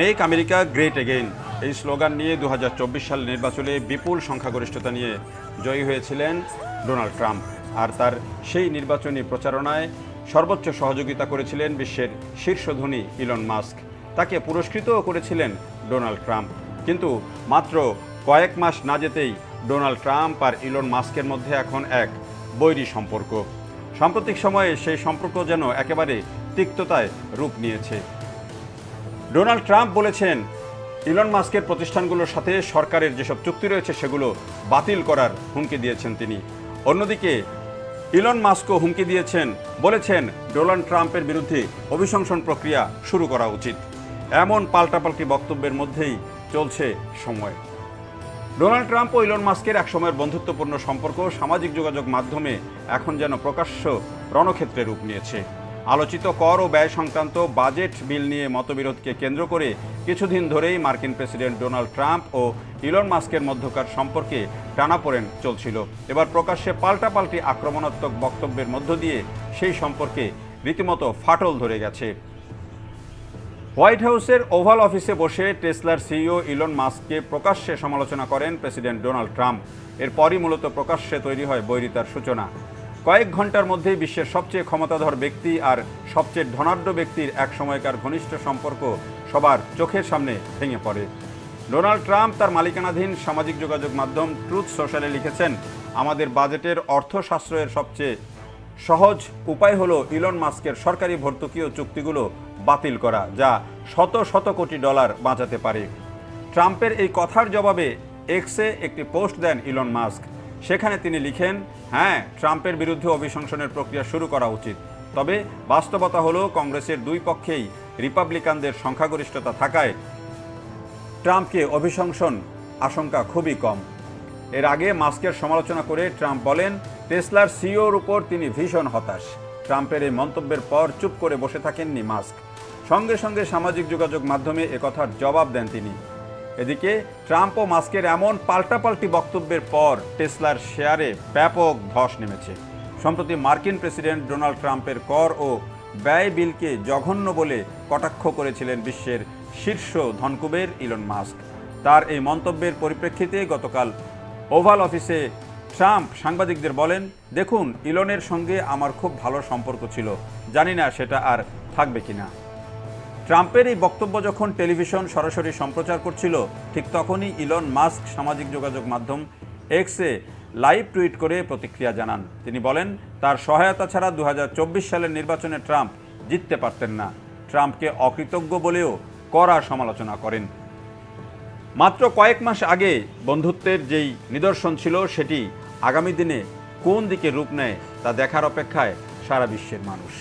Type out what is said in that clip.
Make America great again এই slogan নিয়ে দু সাল নির্বাচনে বিপুল সংখ্যাগরিষ্ঠতা নিয়ে জয়ী হয়েছিলেন ডোনাল্ড ট্রাম্প। আর তার সেই নির্বাচনী প্রচারণায় সর্বোচ্চ সহযোগিতা করেছিলেন বিশ্বের শীর্ষ ধনী ইলন মাস্ক তাকে পুরস্কৃতও করেছিলেন ডোনাল্ড ট্রাম্প। কিন্তু মাত্র কয়েক মাস না যেতেই ডোনাল্ড ট্রাম্প আর ইলন মাস্কের মধ্যে এখন এক বৈরী সম্পর্ক। সাম্প্রতিক সময়ে সেই সম্পর্ক যেন একেবারে তিক্ততায় রূপ নিয়েছে। ডোনাল্ড ট্রাম্প বলেছেন, ইলন মাস্কের প্রতিষ্ঠানগুলোর সাথে সরকারের যেসব চুক্তি রয়েছে সেগুলো বাতিল করার হুমকি দিয়েছেন তিনি। অন্যদিকে, ইলন মাস্কও হুমকি দিয়েছেন, বলেছেন ডোনাল্ড ট্রাম্পের বিরুদ্ধে অভিশংসন প্রক্রিয়া শুরু করা উচিত। এমন পাল্টাপাল্টি বক্তব্যের মধ্যেই চলছে সময়। ডোনাল্ড ট্রাম্প ও ইলন মাস্কের একসময়ের বন্ধুত্বপূর্ণ সম্পর্ক সামাজিক যোগাযোগ মাধ্যমে এখন যেন প্রকাশ্য রণক্ষেত্রে রূপ নিয়েছে। আলোচিত কর ও ব্যয় সংক্রান্ত বাজেট বিল নিয়ে মতবিরোধকে কেন্দ্র করে কিছুদিন ধরেই মার্কিন প্রেসিডেন্ট ডোনাল্ড ট্রাম্প ও ইলন মাস্কের মধ্যকার সম্পর্কে টানাপোড়েন চলছিল। এবার প্রকাশ্যে পাল্টাপাল্টি আক্রমণাত্মক বক্তব্যের মধ্য দিয়ে সেই সম্পর্কে রীতিমতো ফাটল ধরে গেছে। হোয়াইট হাউসের ওভাল অফিসে বসে টেসলার সিইও ইলন মাস্ককে প্রকাশ্যে সমালোচনা করেন প্রেসিডেন্ট ডোনাল্ড ট্রাম্প। এরপরই মূলত প্রকাশ্যে তৈরি হয় বৈরিতার সূচনা। কয়েক ঘণ্টার মধ্যেই বিশ্বের সবচেয়ে ক্ষমতাধর ব্যক্তি আর সবচেয়ে ধনাঢ্য ব্যক্তির এক সময়কার ঘনিষ্ঠ সম্পর্ক সবার চোখের সামনে ভেঙে পড়ে। ডোনাল্ড ট্রাম্প তার মালিকানাধীন সামাজিক যোগাযোগ মাধ্যম ট্রুথ সোশ্যালে লিখেছেন, আমাদের বাজেটের অর্থ সাশ্রয়ের সবচেয়ে সহজ উপায় হলো ইলন মাস্কের সরকারি ভর্তুকি ও চুক্তিগুলো বাতিল করা, যা শত শত কোটি ডলার বাঁচাতে পারে। ট্রাম্পের এই কথার জবাবে এক্সে একটি পোস্ট দেন ইলন মাস্ক। সেখানে তিনি লিখেন হ্যাঁ ট্রাম্পের বিরুদ্ধে অভিশংসনের প্রক্রিয়া শুরু করা উচিত। তবে বাস্তবতা হলো, কংগ্রেসের দুই পক্ষেই রিপাবলিকানদের সংখ্যাগরিষ্ঠতা থাকায় ট্রাম্পকে অভিশংসন আশঙ্কা খুবই কম। এর আগে মাস্কের সমালোচনা করে ট্রাম্প বলেন, টেসলার সিওর উপর তিনি ভীষণ হতাশ। ট্রাম্পের এই মন্তব্যের পর চুপ করে বসে থাকেননি মাস্ক। সঙ্গে সঙ্গে সামাজিক যোগাযোগ মাধ্যমে একথার জবাব দেন তিনি। এদিকে ট্রাম্প ও মাস্কের এমন পাল্টাপাল্টি বক্তব্যের পর টেসলার শেয়ারে ব্যাপক ধস নেমেছে। সম্প্রতি মার্কিন প্রেসিডেন্ট ডোনাল্ড ট্রাম্পের কর ও ব্যয় বিলকে জঘন্য বলে কটাক্ষ করেছিলেন বিশ্বের শীর্ষ ধনকুবের ইলন মাস্ক। তার এই মন্তব্যের পরিপ্রেক্ষিতে গতকাল ওভাল অফিসে ট্রাম্প সাংবাদিকদের বলেন, দেখুন, ইলনের সঙ্গে আমার খুব ভালো সম্পর্ক ছিল। জানি না সেটা আর থাকবে কিনা। ট্রাম্পের এই বক্তব্য যখন টেলিভিশন সরাসরি সম্প্রচার করছিল, ঠিক তখনই ইলন মাস্ক সামাজিক যোগাযোগ মাধ্যম এক্সে লাইভ টুইট করে প্রতিক্রিয়া জানান। তিনি বলেন, তার সহায়তা ছাড়া দু হাজার চব্বিশ সালের নির্বাচনে ট্রাম্প জিততে পারতেন না। ট্রাম্পকে অকৃতজ্ঞ বলেও কড়া সমালোচনা করেন। মাত্র কয়েক মাস আগে বন্ধুত্বের যেই নিদর্শন ছিল, সেটি আগামী দিনে কোন দিকে রূপ নেয় তা দেখার অপেক্ষায় সারা বিশ্বের মানুষ।